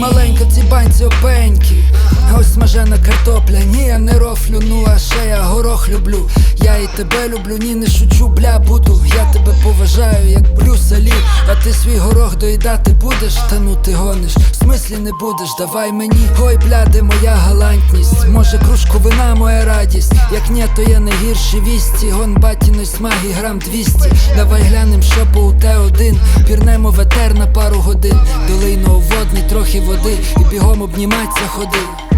Маленька ці банці опенькі, смажена картопля, ні, я не рофлю, ну а ще я горох люблю. Я і тебе люблю, ні, не шучу, бля, буду. Я тебе поважаю, як Брюса Лі А ти свій горох доїдати будеш, та ну ти гониш. В смислі не будеш, давай мені. Ой, бля, де моя галантність. Може, кружку вина моя радість. Як ні, то я не гірші вісті. Гон батіної смаги грам 200 Давай глянем, що по УТ-1 Пірнемо в етер на пару годин. Долийно у водні, трохи води, і бігом обніматься ходи.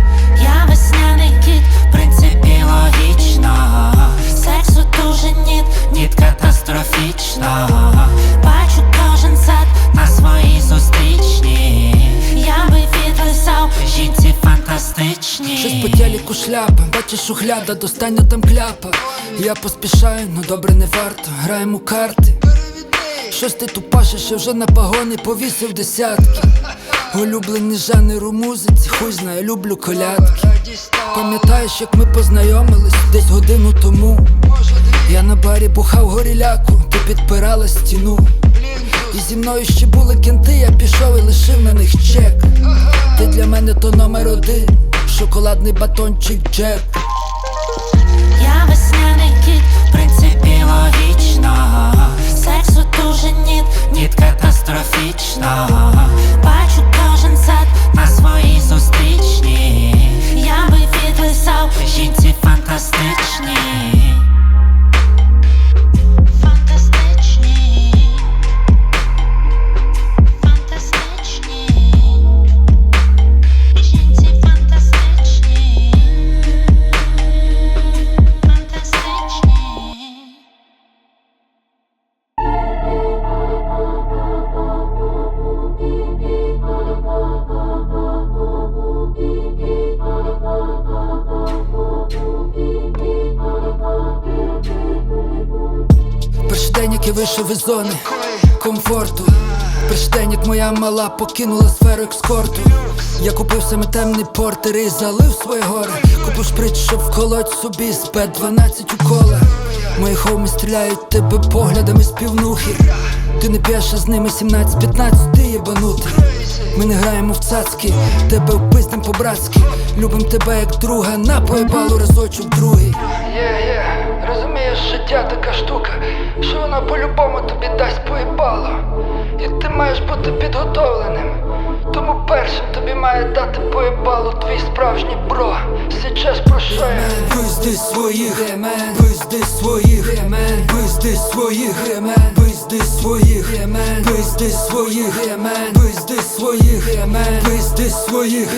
Весняний кіт, в принципі логічно. Сексу дуже ніт, ніт катастрофічно. Бачу кожен сад на своїй зустрічні. Я би відлисав, жінці фантастичні. Щось по телеку шляпа, бачиш шухляда, достань там кляпа. Я поспішаю, ну добре не варто, граємо карти. Щось ти тупашиш, я вже на пагони повісив десятки. Улюблений жанр у музиці, хуй знає, люблю колядки. Пам'ятаєш, як ми познайомились десь годину тому. Я на барі бухав горіляку, ти підпирала стіну. І зі мною ще були кінти, я пішов і лишив на них чек. Ти для мене то номер один, шоколадний батончик Джек. Я весняний кіт, в принципі логічно. Сексу дуже Я вийшов із зони комфорту. Перший день, як моя мала покинула сферу екскорту. Я купив саме темний портер і залив своє горе. Купив шприц, щоб вколоть собі з Б-12 у кола. Мої хоумі стріляють тебе поглядами з півнухи. Ти не п'єш з ними 17-15, ти єбанутий. Ми не граємо в цацки, тебе впиздим по-братськи. Любим тебе як друга, на поєбалу разочок другий. Розумієш, життя така штука, що вона по-любому тобі дасть поїбало. І ти маєш бути підготовленим. Тому першим тобі має дати поїбало твій справжній бро. Січеш про що я? Пизди своїх, пизди своїх, пизди своїх, пизди своїх, пизди своїх, пизди своїх, пизди своїх,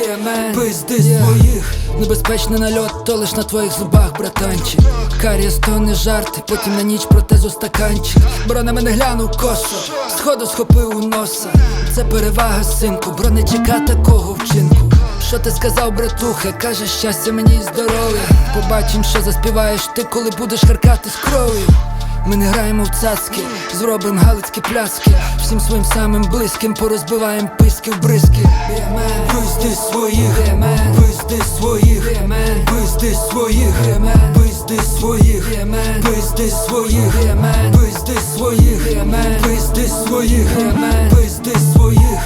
пизди своїх. Небезпечний нальот, то лиш на твоїх зубах, братанчик. Карієс то не жарти, потім на ніч протезу стаканчик. Бро на мене глянув косо, сходу схопив у носа. Це перевага, синку, бро не чека такого вчинку. Що ти сказав, братуха? Каже, щастя мені і здоров'я. Побачим, що заспіваєш ти, коли будеш харкати з кров'ю. Ми не граємо в цацки, зробим галицькі пляски. Всім своїм самим близьким порозбиваєм писки в бризки. Пизди своїх, пизди своїх, пизди своїх, пизди своїх, пизди своїх, пизди своїх, пизди своїх, пизди своїх.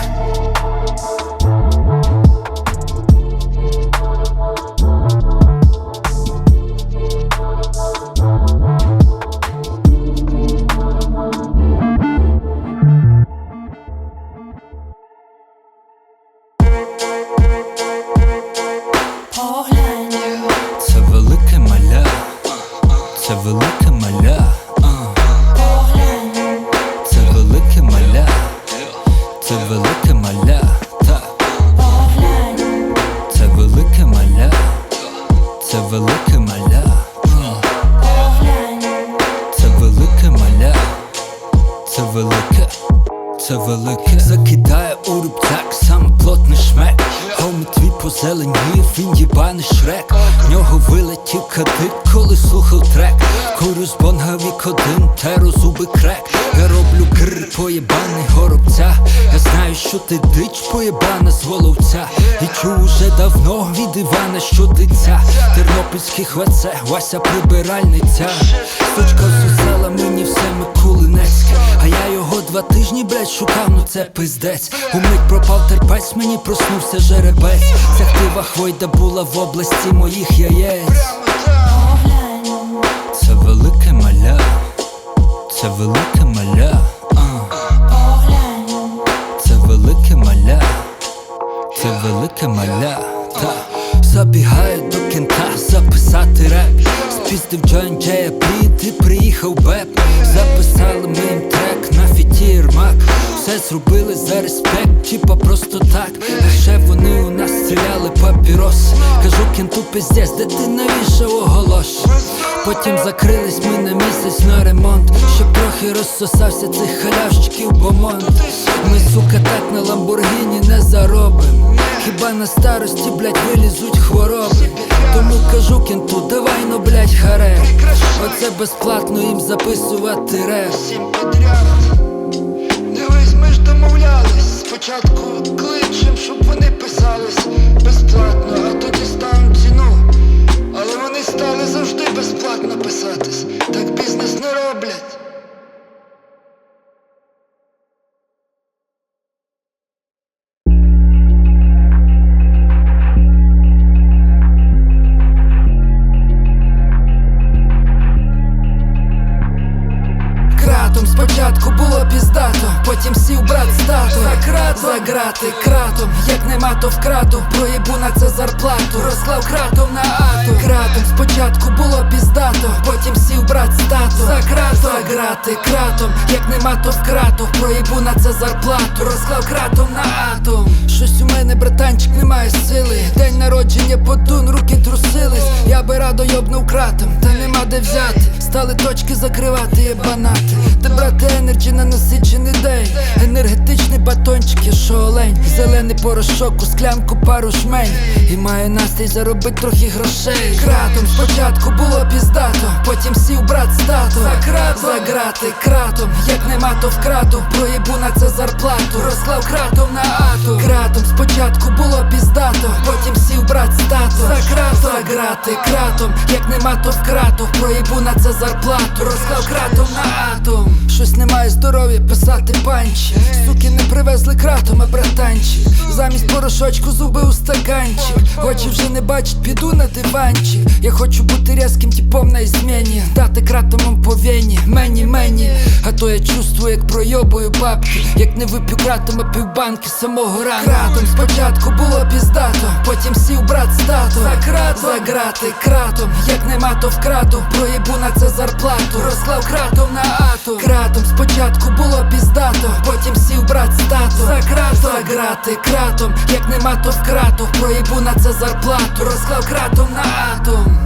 Це велике маля, а. це велике маля, це велике маля, так, це велике маля, це велике маля, а. це велике маля, це велике, це велике. Закидає у рюкзак, сам плотний шмек. Хомі твій позеленів, він їбаний шрек. В нього вилетів кадик, коли слухав трек. Курю з бонга вік один, теру зуби крек. Я роблю гр, поєбаний горобця. Я знаю, що ти дич поєбана з головця І чув уже давно від Івана, що дитя Тернопільський хваце, Вася прибиральниця. Сучка зусела мені все Микулинецьке А я його два тижні, блять, шукав, ну це пиздець. Умить пропав терпець, мені проснувся жеребець Ця хтива хвойда була в області моїх яєць. Це велике маля, це велике маля, це велике маля, це велике маля, та. Забігаю до кінта записати реп. Спіздив Джон Джея біт і приїхав беп. Записали ми їм трек на фіті Мак Все зробили за респект, типа просто так. А ще вони у нас стріляли папірос. Кажу кінту пиздець, де ти навішав оголош? Потім закрились ми на місяць на ремонт Щоб трохи розсосався цих халявщиків бомонд Ми, сука, так на Ламборгіні не заробим Хіба на старості, блять, вилізуть хвороби? Тому кажу кінту, давай ну, блять, харе. Оце безплатно їм записувати реп. Дивись, ми ж домовлялись. Спочатку кличем, щоб вони писались безплатно, а тоді ставим ціну. Але вони стали завжди безплатно писатись. Так бізнес не роблять. Грати кратом, як нема, то вкрату. Проїбу на це зарплату, розклав кратом на ату. Кратом спочатку було піздато, потім сів брат стату. За кратом. Грати кратом, як нема, то вкрату. Проїбу на це зарплату, розклав кратом на атом Братанчик, немає сили. День народження подун, руки трусились. Я би радо йобнув кратом, та нема де взяти. Стали точки закривати, єбанати Та брати енерджі на насичений день. Енергетичний батончик, я що олень. Зелений порошок у склянку пару жмень. І маю настрій заробить трохи грошей. Кратом спочатку було піздато, потім сів брат стату За крат, за грати кратом, як нема, то вкрату. Проїбу на це зарплату, розклав кратом на ату. Кратом спочатку було піздато, потім сів брат стату За грати кратом, як нема, то вкрату Проїбу на це зарплату, розклав кратом на атом. Щось немає здоров'я писати панчі. Суки не привезли кратом, а братанчик. Замість порошочку зуби у стаканчик. Очі вже не бачать, піду на диванчик. Я хочу бути різким типом на зміні Дати кратомом по мені, мені А то я чувствую, як пройобую бабки. Як не вип'ю кратом, а півбанки самого ранку Кратом спочатку було піздато, потім сів брат стату. За крат, за грати кратом, як нема, то вкрату. Проїбу на це зарплату, розклав кратом на ату. Кратом спочатку було піздато, потім сів брат стату. За крат, за грати кратом, як нема, то вкрату. Проїбу на це зарплату, розклав кратом на атом